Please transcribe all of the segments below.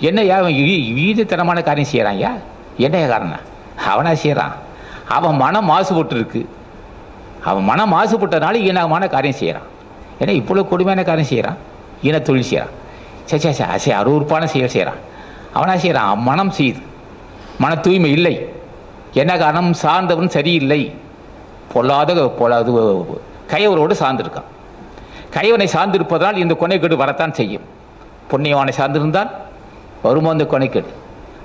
என்னையா அவன் வீதத்தனமான காரியம் செய்கிறான்யா என்னையா காரணம்? அவனா செய்கிறான் அவன் மனம் மாசுபட்டு இருக்கு அவன் மனம் மாசுபட்டனால ஈனமான காரியம் செய்கிறான் ஏன்னா இவ்வளோ கொடுமையான காரியம் செய்கிறான் இன தொழில் செய்கிறான் சே சே சே சே அருவறுப்பான செயல் செய்கிறான் அவனா செய்கிறான் அவன் மனம் செய்யுது மன தூய்மை இல்லை. என்ன காரணம்? சார்ந்தவன் சரியில்லை. பொல்லாத பொல்லாது கையவரோடு சார்ந்திருக்கான். கைவனை சார்ந்திருப்பதால் இந்த கொனைக்கேடு வரத்தான் செய்யும். புண்ணியவானை சார்ந்திருந்தால் வருமாந்த கணக்கெட்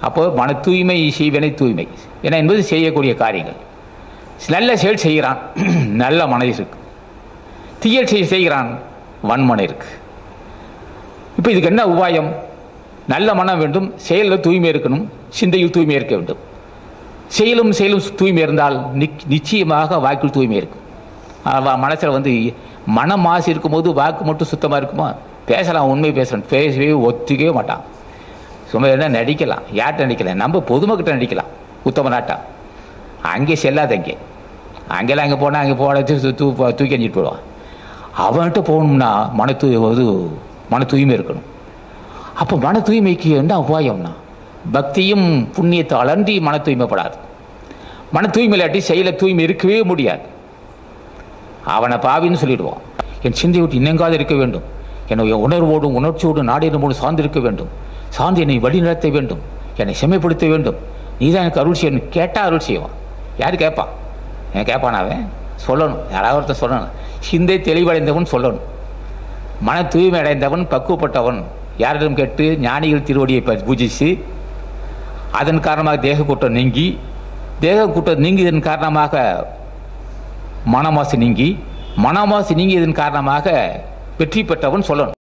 அப்போது மன தூய்மை செய்வனை தூய்மை என என்பது செய்யக்கூடிய காரியங்கள். நல்ல செயல் செய்கிறான் நல்ல மனது இருக்கு. தீயல் செயல் செய்கிறான் வன்மனை இருக்கு. இப்போ இதுக்கு என்ன உபாயம்? நல்ல மனம் வேண்டும் செயலில் தூய்மை இருக்கணும் சிந்தையில் தூய்மை இருக்க வேண்டும். செயலும் செயலும் தூய்மை இருந்தால் நிக் நிச்சயமாக வாக்கில் தூய்மை இருக்கும். மனசில் வந்து மனம் மாசு இருக்கும்போது வாக்கு மட்டும் சுத்தமாக இருக்குமா? பேசலாம் உண்மை பேசலாம் பேசவே ஒத்துக்கவே மாட்டான். சும்மா என்ன நடிக்கலாம். யார்கிட்ட நடிக்கலாம் நம்ம பொதுமக்கிட்ட நடிக்கலாம். உத்தம நாட்டா. அங்கே செல்லாத அங்கே. அங்கெல்லாம் அங்கே போனால் அங்கே போட தூ தூ தூக்கி எறிஞ்சிட்டு போடுவான் அவன்கிட்ட போகணும்னா மன தூய் இது மன தூய்மை இருக்கணும். அப்போ மன தூய்மைக்கு என்ன உபாயம்னா? பக்தியும் புண்ணியத்தை அலன்றி மன தூய்மைப்படாது. மன தூய்மை இல்லாட்டி செயல தூய்மை இருக்கவே முடியாது. அவனை பாவின்னு சொல்லிடுவான். என் சிந்தை விட்டு இன்னெங்காது இருக்க வேண்டும். என்னுடைய உணர்வோடும் உணர்ச்சியோடும் நாடினமோடு சார்ந்திருக்க வேண்டும். சார்ந்து என்னை வழிநடத்த வேண்டும். என்னை செம்மைப்படுத்த வேண்டும். நீதான் எனக்கு அருள் செய்யணும். கேட்டால் அருள் செய்வான். யார் கேட்பான் என் கேட்பான் அவன்? சொல்லணும். யாராவது ஒருத்தர் சொல்லணும். சிந்தை தெளிவடைந்தவன் சொல்லணும். மன தூய்மை அடைந்தவன் பக்குவப்பட்டவன். யாரிடம் கேட்டு ஞானிகள் திருவடியை பூஜித்து அதன் காரணமாக தேக கூட்டம் நீங்கி தேக கூட்டம் நீங்கியதன் காரணமாக மனமாசு நீங்கி மனமாசு நீங்கியதன் காரணமாக வெற்றி பெற்றவன் சொல்லணும்.